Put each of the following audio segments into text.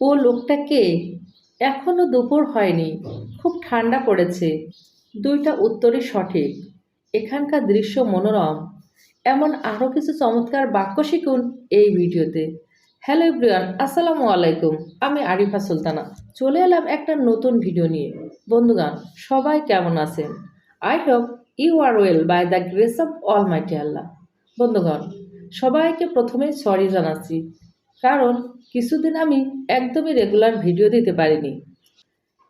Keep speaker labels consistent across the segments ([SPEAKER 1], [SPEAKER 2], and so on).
[SPEAKER 1] ও লোকটা কে এখনও দুপুর হয়নি, খুব ঠান্ডা পড়েছে। দুইটা উত্তরই সঠিক। এখানকার দৃশ্য মনোরম। এমন আরও কিছু চমৎকার বাক্য শিখুন এই ভিডিওতে। হ্যালো এভরিওয়ান, আসসালামু আলাইকুম। আমি আরিফা সুলতানা। চলে এলাম একটা নতুন ভিডিও নিয়ে। বন্ধুগান সবাই কেমন আছেন? I hope you are well by the grace of almighty Allah. বন্ধুগণ, সবাইকে প্রথমে সরি জানাচ্ছি। কারণ কিছুদিন আমি একদমই রেগুলার ভিডিও দিতে পারিনি।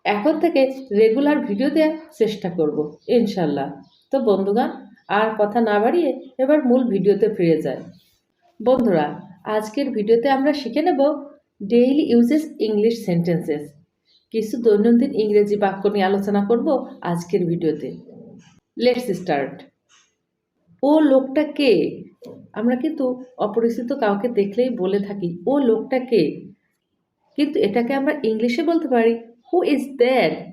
[SPEAKER 1] এখন থেকে রেগুলার ভিডিও দেওয়ার চেষ্টা করব, ইনশাল্লাহ। তো বন্ধুগান আর কথা না বাড়িয়ে এবার মূল ভিডিওতে ফিরে যায় বন্ধুরা, আজকের ভিডিওতে আমরা শিখে নেব ডেইলি ইউজেস ইংলিশ সেন্টেন্সেস কিছু দৈনন্দিন ইংরেজি বাক্য নিয়ে আলোচনা করব আজকের ভিডিওতে লেটস স্টার্ট ও লোকটা কে? আমরা কিন্তু অপরিচিত কাউকে দেখলেই বলে থাকি, ও লোকটা কে? কিন্তু এটাকে আমরা ইংলিশে বলতে পারি who is that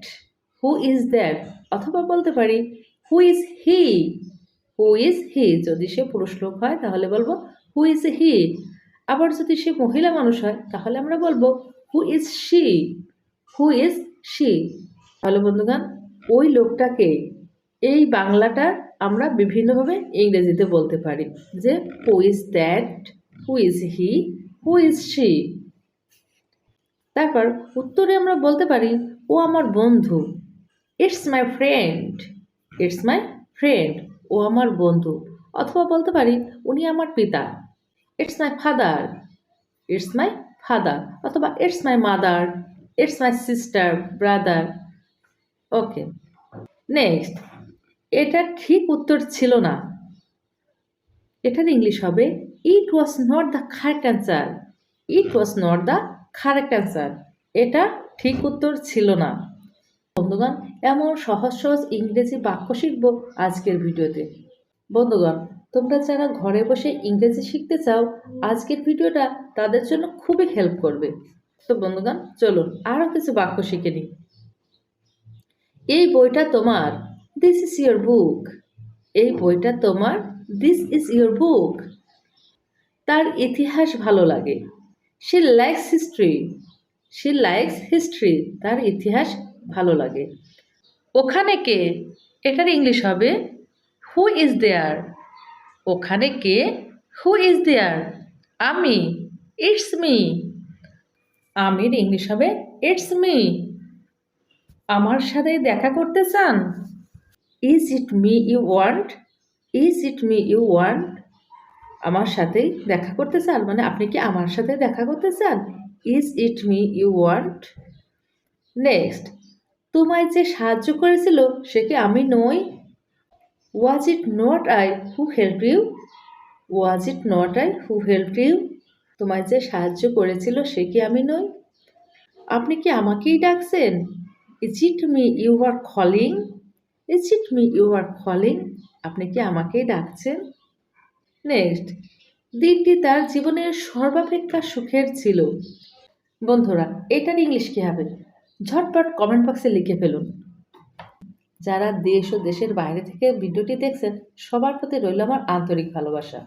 [SPEAKER 1] who is that অথবা বলতে পারি who is he who is হি যদি সে পুরুষ লোক হয়, তাহলে বলব হু ইজ হি আবার যদি সে মহিলা মানুষ হয়, তাহলে আমরা বলব who is she who is she তাহলে বন্ধুগান ওই লোকটাকে এই বাংলাটা আমরা বিভিন্নভাবে ইংরেজিতে বলতে পারি যে who is that who is he who is she তারপর উত্তরে আমরা বলতে পারি, ও আমার বন্ধু। It's my friend it's my friend ও আমার বন্ধু। অথবা বলতে পারি, উনি আমার পিতা। It's my father it's my father অথবা it's my mother it's my sister brother okay next এটা ঠিক উত্তর ছিল না। এটার ইংলিশ হবে it was not the correct answer it was not the correct answer এটা ঠিক উত্তর ছিল না। বন্ধুগণ, এমন সহজ সহজ ইংরেজি বাক্য শিখব আজকের ভিডিওতে। বন্ধুগণ, তোমরা যারা ঘরে বসে ইংরেজি শিখতে চাও, আজকের ভিডিওটা তাদের জন্য খুবই হেল্প করবে। তো বন্ধুগণ, চলুন আরও কিছু বাক্য শিখে নিই। এই বইটা তোমার। দিস ইজ ইয়োর বুক এই বইটা তোমার দিস ইজ ইয়োর বুক তার ইতিহাস ভালো লাগে। সে লাইকস হিস্ট্রি সে লাইকস হিস্ট্রি তার ইতিহাস ভালো লাগে। ওখানে কে? এটার ইংলিশ হবে হু ইজ দেয়ার ওখানে কে? হু ইজ দেয়ার আমি। ইটস মি আমির ইংলিশ হবে ইটস মি আমার সাথে দেখা করতে চান? Is it me you want is it me you want আমার সাথেই দেখা করতে চান? মানে আপনি কি আমার সাথে দেখা করতে চান? Is it me you want next তোমায় যে সাহায্য করেছিল, সে কি আমি নই? Was it not I who help you was it not I who help you তোমায় যে সাহায্য করেছিল, সে কি আমি নই? আপনি কি আমাকেই ডাকছেন? Is it me you are calling is it me you are calling আপনি কি আমাকেই ডাকছেন? নেক্সট দিনটি তার জীবনের সর্বাপেক্ষা সুখের ছিল। বন্ধুরা এটার ইংলিশ কী হবে? ঝটপট কমেন্ট বক্সে লিখে ফেলুন। যারা দেশ ও দেশের বাইরে থেকে ভিডিওটি দেখছেন, সবার প্রতি রইল আমার আন্তরিক ভালোবাসা।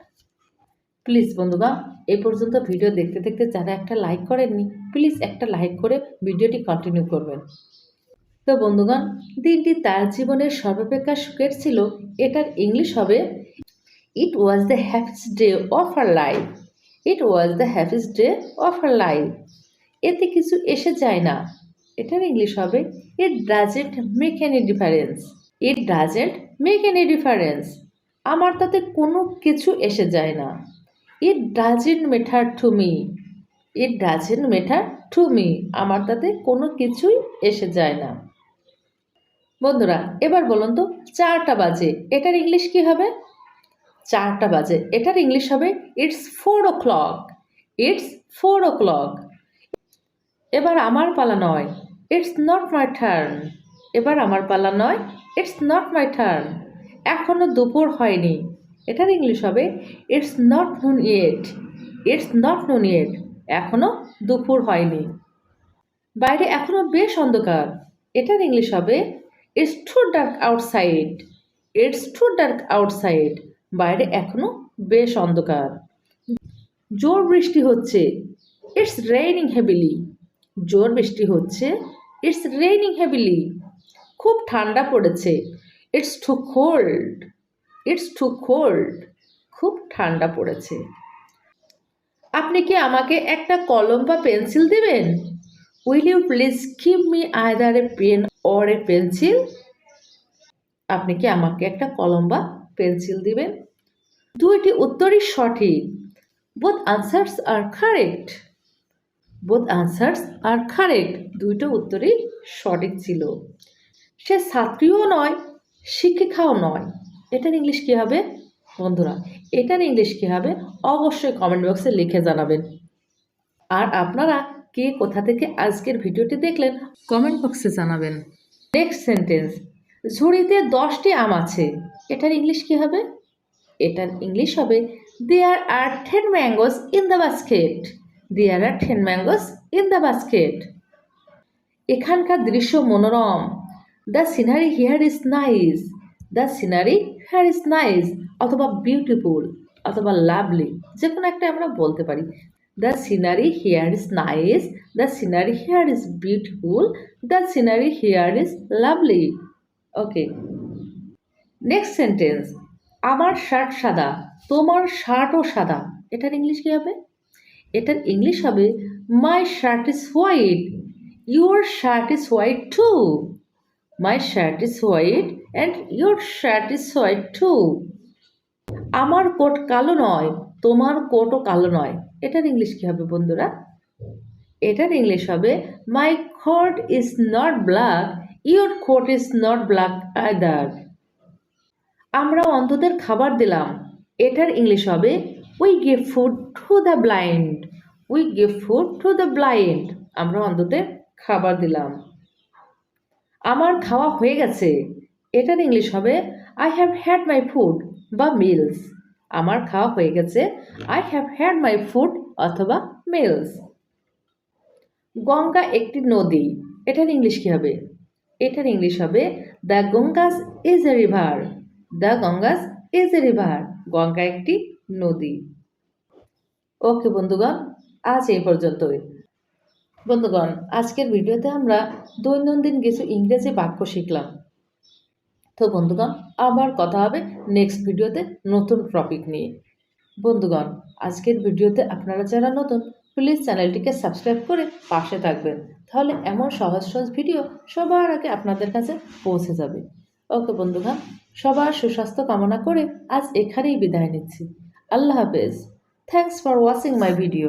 [SPEAKER 1] প্লিজ বন্ধুগণ এই পর্যন্ত ভিডিও দেখতে দেখতে যারা একটা লাইক করেননি প্লিজ একটা লাইক করে ভিডিওটি কন্টিনিউ করবেন। তো বন্ধুগণ, দিনটি তার জীবনের সর্বাপেক্ষা সুখের ছিল, এটার ইংলিশ হবে it was the happiest day of our life it was the happiest day of our life এতে কিছু এসে যায় না। এটার ইংলিশ হবে it doesn't make any difference it doesn't make any difference আমার তাতে কোনো কিছু এসে যায় না। It doesn't matter to me it doesn't matter to me আমার তাতে কোনো কিছুই এসে যায় না। বন্ধুরা, এবার বলুন তো, চারটা বাজে, এটার ইংলিশ কি হবে? চারটা বাজে, এটার ইংলিশ হবে it's four o'clock it's four o'clock এবার আমার পালা নয় ইটস নট মাই টার্ন এবার আমার পালা নয় ইটস নট মাই টার্ন এখনও দুপুর হয়নি, এটার ইংলিশ হবে it's not noon yet it's not noon yet এখনও দুপুর হয়নি। বাইরে এখনও বেশ অন্ধকার, এটার ইংলিশ হবে it's too dark outside it's too dark outside বাইরে এখনও বেশ অন্ধকার। জোর বৃষ্টি হচ্ছে। ইটস রেইনিং হেভিলি জোর বৃষ্টি হচ্ছে। ইটস রেইনিং হেভিলি খুব ঠান্ডা পড়েছে। It's too cold it's too cold খুব ঠান্ডা পড়েছে। আপনি কি আমাকে একটা কলম বা পেন্সিল দিবেন? Will you please give me either a pen or a pencil আপনি কি আমাকে একটা কলম বা পেন্সিল দিবেন? দুইটি উত্তরই সঠিক। Both answers are correct both answers are correct দুইটা উত্তরই সঠিক ছিল। সে ছাত্রীও নয়, শিক্ষিকাও নয়। এটার ইংলিশ কী হবে? বন্ধুরা, এটার ইংলিশ কী হবে? অবশ্যই কমেন্ট বক্সে লিখে জানাবেন। আর আপনারা কে কোথা থেকে আজকের ভিডিওটি দেখলেন কমেন্ট বক্সে জানাবেন। নেক্সট সেন্টেন্স ঝুড়িতে দশটি আম আছে। এটার ইংলিশ কী হবে? এটার ইংলিশ হবে there are ten mangoes in the basket there are ten mangoes in the basket এখানকার দৃশ্য মনোরম। The scenery here is nice the scenery here is nice অথবা বিউটিফুল অথবা লাভলি যে কোনো একটা আমরা বলতে পারি। The scenery here is nice the scenery here is beautiful the scenery here is lovely okay next sentence আমার শার্ট সাদা, তোমার শার্টও সাদা। এটার ইংলিশ কী হবে? এটার ইংলিশ হবে my shirt is white your shirt is white too my shirt is white and your shirt is white too আমার কোট কালো নয়, তোমার কোটও কালো নয়। এটার ইংলিশ কী হবে বন্ধুরা? এটার ইংলিশ হবে my coat is not black your coat is not black other আমরা অন্ধদের খাবার দিলাম। এটার ইংলিশ হবে we give food to the blind we give food to the blind আমরা অন্ধদের খাবার দিলাম। আমার খাওয়া হয়ে গেছে। এটার ইংলিশ হবে I have had my food বা মিলস আমার খাওয়া হয়ে গেছে। I have had my food অথবা মিলস গঙ্গা একটি নদী। এটার ইংলিশ কী হবে? এটার ইংলিশ হবে the Ganges is a river the Ganges is a river Ganga একটি নদী। ওকে বন্ধুগণ, আজ এই পর্যন্তই। বন্ধুগণ, আজকের ভিডিওতে আমরা দৈনন্দিন কিছু ইংরেজি বাক্য শিখলাম। তো বন্ধুগণ, আবার কথা হবে নেক্সট ভিডিওতে নতুন টপিক নিয়ে। বন্ধুগণ, আজকের ভিডিওতে আপনারা যারা নতুন প্লিজ চ্যানেলটিকে সাবস্ক্রাইব করে পাশে থাকবেন। তাহলে এমন সহজ সহজ ভিডিও সবার আগে আপনাদের কাছে পৌঁছে যাবে। ওকে বন্ধুগণ, সবার সুস্বাস্থ্য কামনা করে আজ এখানেই বিদায় নিচ্ছি। আল্লাহ হাফেজ। Thanks for watching my video